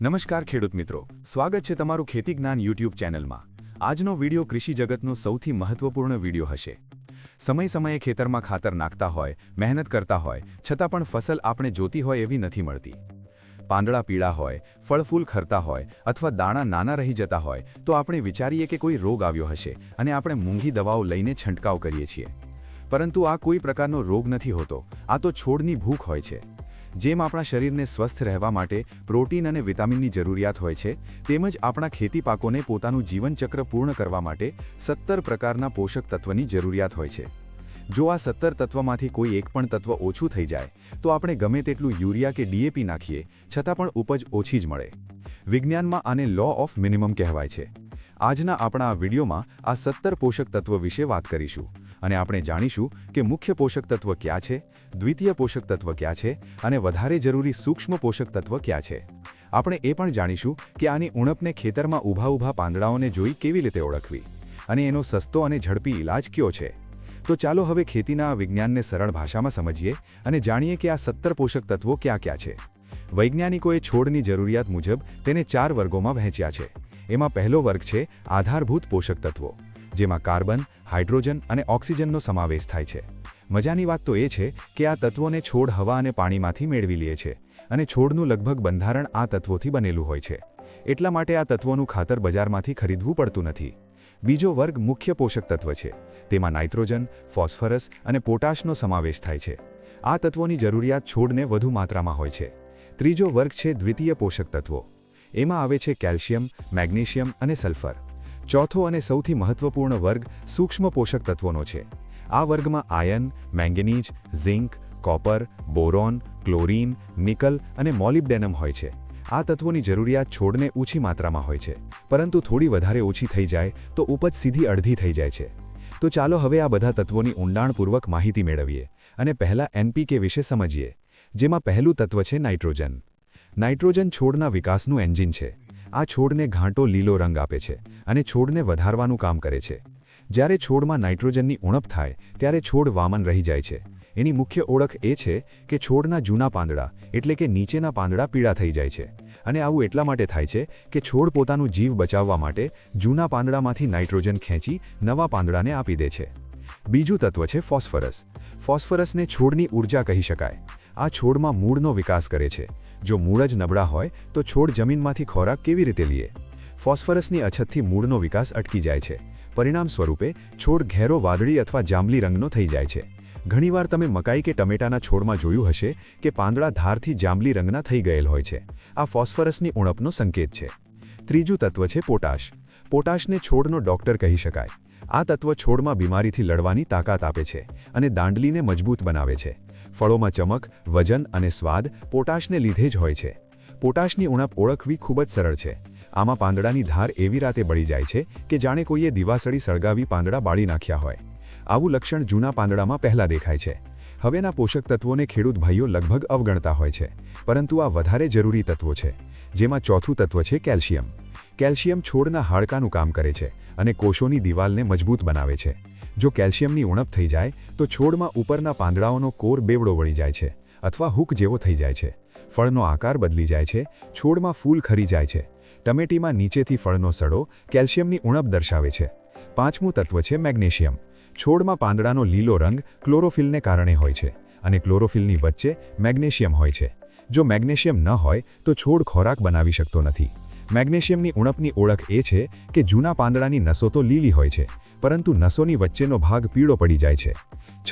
નમસ્કાર ખેડૂત મિત્રો. સ્વાગત છે તમારું ખેતી જ્ઞાન યુટ્યુબ ચેનલમાં. આજનો વિડિયો કૃષિ જગતનો સૌથી મહત્વપૂર્ણ વિડિયો હશે. સમય સમયે ખેતરમાં ખાતર નાખતા હોય, મહેનત કરતા હોય, છતાં પણ ફસલ આપણે જોતી હોય એવી નથી મળતી. પાંદડા પીળા હોય, ફળફૂલ ખરતા હોય, અથવા દાણા નાના રહી જતા હોય, તો આપણે વિચારીએ કે કોઈ રોગ આવ્યો હશે અને આપણે મૂંઘી દવાઓ લઈને છંટકાવ કરીએ છીએ. પરંતુ આ કોઈ પ્રકારનો રોગ નથી હોતો. આ તો છોડની ભૂખ હોય છે. જેમ આપણા શરીરને સ્વસ્થ રહેવા માટે પ્રોટીન અને વિટામિનની જરૂરિયાત હોય છે, તેમજ આપણા ખેતી પાકોને પોતાનું જીવનચક્ર પૂર્ણ કરવા માટે સત્તર પ્રકારના પોષક તત્વની જરૂરિયાત હોય છે. જો આ સત્તર તત્વમાંથી કોઈ એક પણ તત્વ ઓછું થઈ જાય, તો આપણે ગમે તેટલું યુરિયા કે ડીએપી નાખીએ, છતાં પણ ઉપજ ઓછી જ મળે. વિજ્ઞાનમાં આને લો ઓફ મિનિમમ કહેવાય છે. આજના આપણા આ વિડીયોમાં આ સત્તર પોષક તત્વ વિશે વાત કરીશું. અને આપણે જાણીશું કે મુખ્ય પોષક તત્વ ક્યાં છે, દ્વિતીય પોષક તત્વ ક્યાં છે અને વધારે જરૂરી સૂક્ષ્મ પોષક તત્વ ક્યાં છે. આપણે એ પણ જાણીશું કે આની ઉણપને ખેતરમાં ઊભા ઊભા પાંદડાઓને જોઈ કેવી રીતે ઓળખવી અને એનો સસ્તો અને ઝડપી ઇલાજ કયો છે. તો ચાલો હવે ખેતીના વિજ્ઞાનને સરળ ભાષામાં સમજીએ અને જાણીએ કે આ સત્તર પોષક તત્વો ક્યાં ક્યાં છે. વૈજ્ઞાનિકોએ છોડની જરૂરિયાત મુજબ તેને ચાર વર્ગોમાં વહેંચ્યા છે. એમાં પહેલો વર્ગ છે આધારભૂત પોષક તત્વો. જેમાં કાર્બન, હાઇડ્રોજન અને ઓક્સિજનનો સમાવેશ થાય છે. મજાની વાત તો એ છે કે આ તત્વોને છોડ, હવા અને પાણીમાંથી મેળવી લે છે અને છોડનું લગભગ બંધારણ આ તત્વોથી બનેલું હોય છે. એટલા માટે આ તત્વોનું ખાતર બજારમાંથી ખરીદવું પડતું નથી. બીજો વર્ગ મુખ્ય પોષક તત્વ છે. તેમાં નાઇટ્રોજન, ફોસ્ફરસ અને પોટાશનો સમાવેશ થાય છે. આ તત્વોની જરૂરિયાત છોડને વધુ માત્રામાં હોય છે. ત્રીજો વર્ગ છે દ્વિતીય પોષક તત્વો. એમાં આવે છે કેલ્શિયમ, મેગ્નેશિયમ અને સલ્ફર. ચોથો અને સૌથી મહત્વપૂર્ણ વર્ગ સૂક્ષ્મ પોષક તત્વોનો છે. આ વર્ગમાં iron, manganese, zinc, copper, boron, chlorine, nickel અને મોલિબ્ડેનમ હોય છે. આ તત્વોની જરૂરિયાત છોડને ઓછી માત્રામાં હોય છે. પરંતુ થોડી વધારે ઓછી થઈ જાય તો ઉપજ સીધી અડધી થઈ જાય છે. તો ચાલો હવે આ બધા તત્વોની ઊંડાણપૂર્વક માહિતી મેળવીએ અને પહેલા એનપીકે વિશે સમજીએ, જેમાં પહેલું તત્વ છે નાઇટ્રોજન. નાઇટ્રોજન છોડના વિકાસનું એન્જિન છે. આ છોડને ઘાંટો લીલો રંગ આપે છે અને છોડને વધારવાનું કામ કરે છે. જ્યારે છોડમાં નાઇટ્રોજનની ઉણપ થાય, ત્યારે છોડ વામન રહી જાય છે. એની મુખ્ય ઓળખ એ છે કે છોડના જૂના પાંદડા, એટલે કે નીચેના પાંદડા પીળા થઈ જાય છે. અને આવું એટલા માટે થાય છે કે છોડ પોતાનું જીવ બચાવવા માટે જૂના પાંદડામાંથી નાઇટ્રોજન ખેંચી નવા પાંદડાને આપી દે છે. બીજું તત્વ છે ફોસ્ફરસ. ફોસ્ફરસને છોડની ઊર્જા કહી શકાય. આ છોડમાં મૂળનો વિકાસ કરે છે. જો મૂળ જ નબળા હોય, તો છોડ જમીનમાંથી ખોરાક કેવી રીતે લે ફોસ્ફરસની અછતથી મૂળનો વિકાસ અટકી જાય છે. પરિણામ સ્વરૂપે, છોડ ઘેરો વાદળી અથવા જાંબલી રંગનો થઈ જાય છે. ઘણીવાર તમે મકાઈ કે ટમેટાના છોડમાં જોયું હશે કે પાંદડા ધારથી જાંબલી રંગના થઈ ગયેલ હોય છે. આ ફોસ્ફરસની ઉણપનો સંકેત છે. ત્રીજું તત્વ છે પોટાશ. પોટાશને છોડનો ડોક્ટર કહી શકાય. આ તત્વ છોડમાં બીમારીથી લડવાની તાકાત આપે છે અને દાંડલીને મજબૂત બનાવે છે. ફળોમાં ચમક, વજન અને સ્વાદ પોટાશને લીધે જ હોય છે. પોટાશની ઉણપ ઓળખવી ખૂબ જ સરળ છે. આમાં પાંદડાની ધાર એવી રાતે બળી જાય છે કે જાણે કોઈએ દિવાસળી સળગાવી પાંદડા બાળી નાખ્યા હોય. આવું લક્ષણ જૂના પાંદડામાં પહેલાં દેખાય છે. હવેના પોષક તત્વોને ખેડૂત ભાઈઓ લગભગ અવગણતા હોય છે. પરંતુ આ વધારે જરૂરી તત્વો છે, જેમાં ચોથું તત્વ છે કેલ્શિયમ. કેલ્શિયમ છોડના હાડકાનું કામ કરે છે અને કોષોની દિવાલને મજબૂત બનાવે છે. જો કેલ્શિયમની ઉણપ થઈ જાય, તો છોડમાં ઉપરના પાંદડાઓનો કોર બેવડો વળી જાય છે અથવા હૂક જેવો થઈ જાય છે. ફળનો આકાર બદલી જાય છે, છોડમાં ફૂલ ખરી જાય છે. ટમેટીમાં નીચેથી ફળનો સડો કેલ્શિયમની ઉણપ દર્શાવે છે. પાંચમું તત્વ છે મેગ્નેશિયમ. છોડમાં પાંદડાનો લીલો રંગ ક્લોરોફિલને કારણે હોય છે અને ક્લોરોફિલની વચ્ચે મેગ્નેશિયમ હોય છે. જો મેગ્નેશિયમ ન હોય, તો છોડ ખોરાક બનાવી શકતો નથી. મેગ્નેશિયમની ઉણપની ઓળખ એ છે કે જૂના પાંદડાની નસો તો લીલી હોય છે. પરંતુ નસોની વચ્ચેનો ભાગ પીળો પડી જાય છે.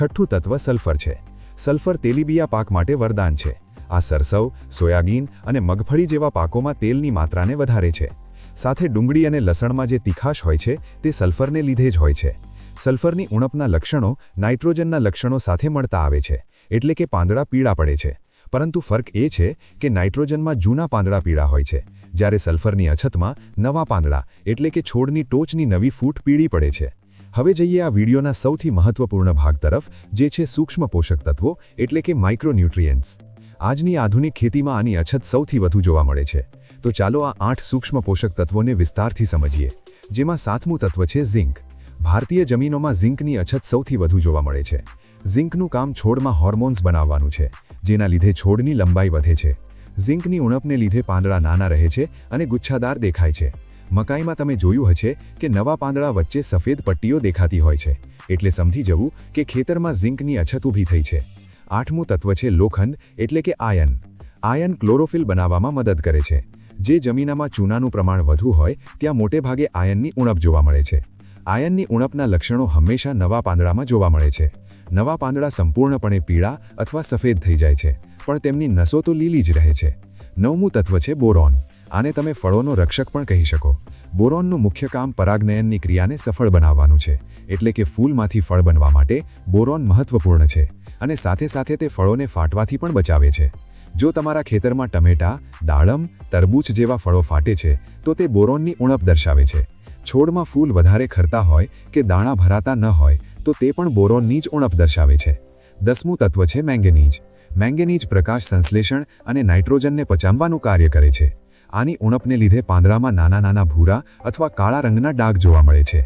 છઠ્ઠું તત્વ સલ્ફર છે. સલ્ફર તેલીબિયા પાક માટે વરદાન છે. આ સરસવ, સોયાબીન અને મગફળી જેવા પાકોમાં તેલની માત્રાને વધારે છે. સાથે ડુંગળી અને લસણમાં જે તીખાશ હોય છે, તે સલ્ફરને લીધે જ હોય છે. સલ્ફરની ઉણપના લક્ષણો નાઇટ્રોજનના લક્ષણો સાથે મળતા આવે છે, એટલે કે પાંદડા પીળા પડે છે. પરંતુ ફર્ક એ છે કે નાઇટ્રોજનમાં જૂના પાંદડા પીળા હોય છે. જ્યારે સલ્ફરની અછતમાં નવા પાંદડા, એટલે કે છોડની ટોચની નવી ફૂટ પીળી પડે છે. હવે જઈએ આ વિડીયોના સૌથી મહત્વપૂર્ણ ભાગ તરફ, જે છે સૂક્ષ્મ પોષક તત્વો, એટલે કે માઇક્રોન્યુટ્રિયન્ટ્સ આજની આધુનિક ખેતીમાં આની અછત સૌથી વધુ જોવા મળે છે. તો ચાલો આ આઠ સૂક્ષ્મ પોષક તત્વોને વિસ્તારથી સમજીએ, જેમાં સાતમું તત્વ છે ઝિંક. ભારતીય જમીનોમાં ઝિંકની અછત સૌથી વધુ જોવા મળે છે. ઝિંકનું કામ છોડમાં હોર્મોન્સ બનાવવાનું છે, જેના લીધે છોડની લંબાઈ વધે છે. ઝિંકની ઉણપને લીધે પાંદડા નાના રહે છે અને ગુચ્છાદાર દેખાય છે. મકાઈમાં તમે જોયું હશે કે નવા પાંદડા વચ્ચે સફેદ પટ્ટીઓ દેખાતી હોય છે, એટલે સમજી જવું કે ખેતરમાં ઝિંકની અછત ઊભી થઈ છે. આઠમું તત્વ છે લોખંડ, એટલે કે આયન. આયન ક્લોરોફિલ બનાવવામાં મદદ કરે છે. જે જમીનમાં ચૂનાનું પ્રમાણ વધુ હોય, ત્યાં મોટેભાગે આયનની ઉણપ જોવા મળે છે. આયનની ઉણપના લક્ષણો હંમેશા નવા પાંદડામાં જોવા મળે છે. નવા પાંદડા સંપૂર્ણપણે પીળા અથવા સફેદ થઈ જાય છે, પણ તેમની નસો તો લીલી જ રહે છે. નવમું તત્વ છે બોરોન. આને તમે ફળોનો રક્ષક પણ કહી શકો. બોરોનનું મુખ્ય કામ પરાગનયનની ક્રિયાને સફળ બનાવવાનું છે, એટલે કે ફૂલમાંથી ફળ બનવા માટે બોરોન મહત્વપૂર્ણ છે, અને સાથે સાથે તે ફળોને ફાટવાથી પણ બચાવે છે. જો તમારા ખેતરમાં ટમેટા, દાડમ, તરબૂચ જેવા ફળો ફાટે છે, તો તે બોરોનની ઉણપ દર્શાવે છે. છોડમાં ફૂલ વધારે ખરતા હોય કે દાણા ભરાતા ન હોય તો તે પણ બોરોનની જ ઉણપ દર્શાવે છે. દસમું તત્વ છે મેંગેનીઝ. મેંગેનીઝ પ્રકાશ સંશ્લેષણ અને નાઇટ્રોજનને પચાવવાનું કાર્ય કરે છે. આની ઉણપને લીધે પાંદડામાં નાના નાના ભૂરા અથવા કાળા રંગના ડાઘ જોવા મળે છે.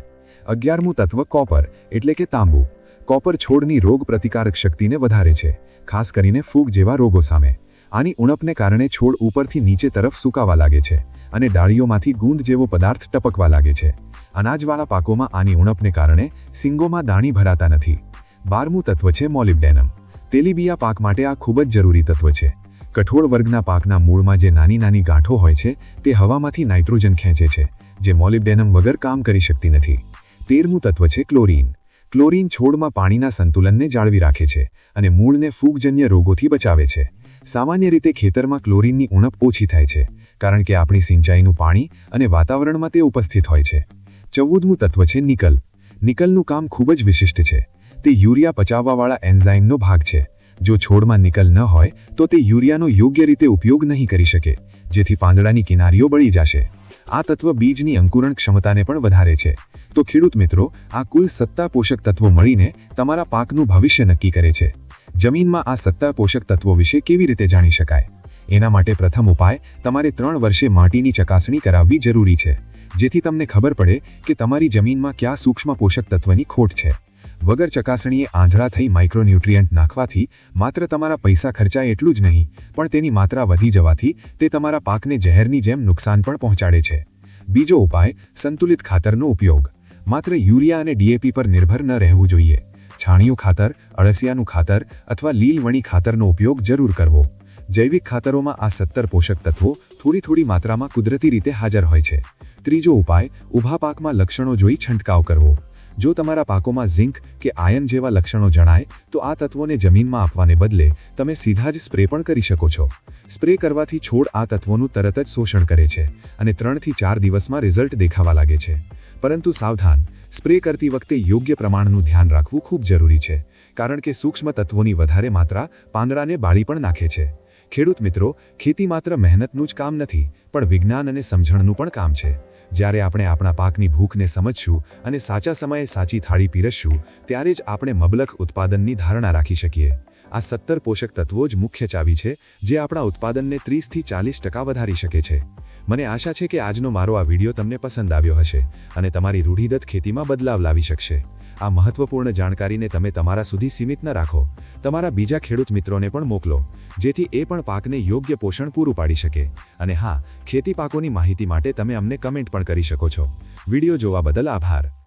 અગિયારમું તત્વ કોપર, એટલે કે તાંબુ. કોપર છોડની રોગ પ્રતિકારક શક્તિને વધારે છે, ખાસ કરીને ફૂગ જેવા રોગો સામે. આની ઉણપને કારણે છોડ ઉપરથી નીચે તરફ સુકાવા લાગે છે અને ડાળીઓમાંથી ગુંદ જેવો પદાર્થ ટપકવા લાગે છે. અનાજવાળા પાકોમાં આની ઉણપને કારણે સિંગોમાં દાણી ભરાતા નથી. બારમું તત્વ છે મોલિબ્ડેનમ. તેલીબિયા પાક માટે આ ખૂબ જ જરૂરી તત્વ છે. કઠોળ વર્ગના પાકના મૂળમાં જે નાની નાની ગાંઠો હોય છે, તે હવામાંથી નાઇટ્રોજન ખેંચે છે, જે મોલિબ્ડેનમ વગર કામ કરી શકતી નથી. તેરમું તત્વ છે ક્લોરીન. ક્લોરીન છોડમાં પાણીના સંતુલનને જાળવી રાખે છે અને મૂળને ફૂગજન્ય રોગોથી બચાવે છે. સામાન્ય રીતે ખેતરમાં ક્લોરીનની ઉણપ ઓછી થાય છે, કારણ કે આપણી સિંચાઈનું પાણી અને વાતાવરણમાં તે ઉપસ્થિત હોય છે. ચૌદમું તત્વ છે નિકલ. નિકલનું કામ ખૂબ જ વિશિષ્ટ છે. તે યુરિયા પચાવવાવાળા એન્ઝાઇમનો ભાગ છે. જો છોડમાં નિકલ ન હોય, તો તે યુરિયાનો યોગ્ય રીતે ઉપયોગ નહીં કરી શકે, જેથી પાંદડાની કિનારીઓ બળી જશે. આ તત્વ બીજની અંકુરણ ક્ષમતાને પણ વધારે છે. તો ખેડૂત મિત્રો, આ કુલ સત્તા પોષક તત્વો મળીને તમારા પાકનું ભવિષ્ય નક્કી કરે છે. જમીનમાં આ સત્તા પોષક તત્વો વિશે કેવી રીતે જાણી શકાય? એના માટે પ્રથમ ઉપાય, તમારે ત્રણ વર્ષે માટીની ચકાસણી કરાવવી જરૂરી છે. જેથી તમને ખબર પડે કે તમારી જમીનમાં કયા સૂક્ષ્મ પોષક તત્વની ખોટ છે. વગર ચકાસણીએ આંધળા થઈ માઇક્રોન્યુટ્રિયન્ટ નાખવાથી માત્ર તમારા પૈસા ખર્ચાય એટલું જ નહીં, પણ તેની માત્રા વધી જવાથી તે તમારા પાકને ઝેરની જેમ નુકસાન પણ પહોંચાડે છે. બીજો ઉપાય, સંતુલિત ખાતરનો ઉપયોગ. માત્ર યુરિયા અને ડીએપી પર નિર્ભર ન રહેવું જોઈએ. છાણિયું ખાતર, અળસિયાનું ખાતર અથવા લીલવણી ખાતરનો ઉપયોગ જરૂર કરવો. જૈવિક ખાતરોમાં આ સત્તર પોષક તત્વો થોડી થોડી માત્રામાં કુદરતી રીતે હાજર હોય છે. ત્રીજો ઉપાય, ઊભા પાકમાં લક્ષણો જોઈ છંટકાવ કરવો. જો તમારા પાકોમાં ઝિંક કે આયન જેવા લક્ષણો જણાય, તો આ તત્વોને જમીનમાં આપવાને બદલે તમે સીધા જ સ્પ્રે પણ કરી શકો છો. સ્પ્રે કરવાથી છોડ આ તત્વોનું તરત જ શોષણ કરે છે અને ત્રણથી ચાર દિવસમાં રિઝલ્ટ દેખાવા લાગે છે. પરંતુ સાવધાન, સ્પ્રે કરતી વખતે યોગ્ય પ્રમાણનું ધ્યાન રાખવું ખૂબ જરૂરી છે, કારણ કે સૂક્ષ્મ તત્વોની વધારે માત્રા પાંદડાને બાળી પણ નાખે છે. ખેડૂત મિત્રો, ખેતી માત્ર મહેનતનું જ કામ નથી, પણ વિજ્ઞાન અને સમજણનું પણ કામ છે. જ્યારે આપણે આપણા પાકની ભૂખને સમજશું અને સાચા સમયે સાચી થાળી પીરસશું, ત્યારે જ આપણે મબલખ ઉત્પાદનની ધારણા રાખી શકીએ. આ સત્તર પોષક તત્વો જ મુખ્ય ચાવી છે, જે આપણા ઉત્પાદનને ત્રીસથી ચાલીસ ટકા વધારી શકે છે. મને આશા છે કે આજનો મારો આ વીડિયો તમને પસંદ આવ્યો હશે અને તમારી રૂઢિગત ખેતીમાં બદલાવ લાવી શકશે. આ મહત્વપૂર્ણ જાણકારીને તમે તમારા સુધી સીમિત ન રાખો. તમારા બીજા ખેડૂત મિત્રોને પણ મોકલો, જેથી એ પણ પાકને યોગ્ય પોષણ પૂરું પાડી શકે. અને હા, ખેતી પાકોની માહિતી માટે તમે અમને કમેન્ટ પણ કરી શકો છો. વીડિયો જોવા બદલ આભાર.